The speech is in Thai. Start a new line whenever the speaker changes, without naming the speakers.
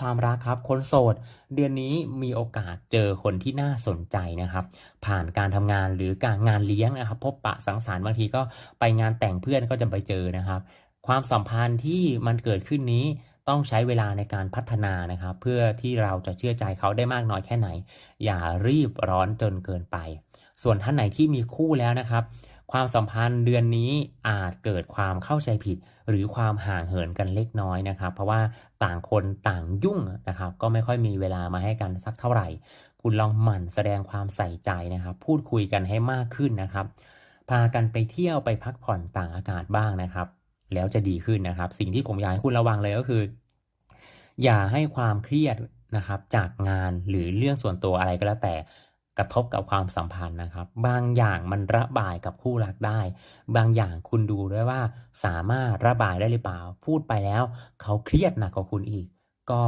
ความรักครับ คนโสด เดือนนี้มีโอกาสเจอคนที่น่าสนใจนะครับ ผ่านการทำงานหรือการงานเลี้ยงนะครับ พบปะสังสรรค์บางทีก็ไปงานแต่งเพื่อนก็จะไปเจอนะครับ ความสัมพันธ์ที่มันเกิดขึ้นนี้ต้องใช้เวลาในการพัฒนานะครับ เพื่อที่เราจะเชื่อใจเขาได้มากน้อยแค่ไหน อย่ารีบร้อนจนเกินไป ส่วนท่านไหนที่มีคู่แล้วนะครับ ความสัมพันธ์เดือนนี้อาจเกิดความเข้าใจผิด หรือความห่างเหินกันเล็กน้อยนะครับ เพราะว่าต่างคนต่างยุ่งนะครับ ก็ไม่ค่อยมีเวลามาให้กันสักเท่าไหร่ คุณลองหมั่นแสดงความใส่ใจนะครับ พูดคุยกันให้มากขึ้นนะครับ พากันไปเที่ยวไปพักผ่อนต่างอากาศบ้างนะครับ แล้วจะดีขึ้นนะครับ สิ่งที่ผมอยากให้คุณระวังเลยก็คือ อย่าให้ความเครียดนะครับจากงานหรือเรื่องส่วนตัวอะไรก็แล้วแต่ กระทบกับความสัมพันธ์นะครับ บางอย่างมันระบายกับคู่รักได้ บางอย่างคุณดูด้วยว่าสามารถระบายได้หรือเปล่า พูดไปแล้ว เขาเครียดหนักกว่าคุณอีก ก็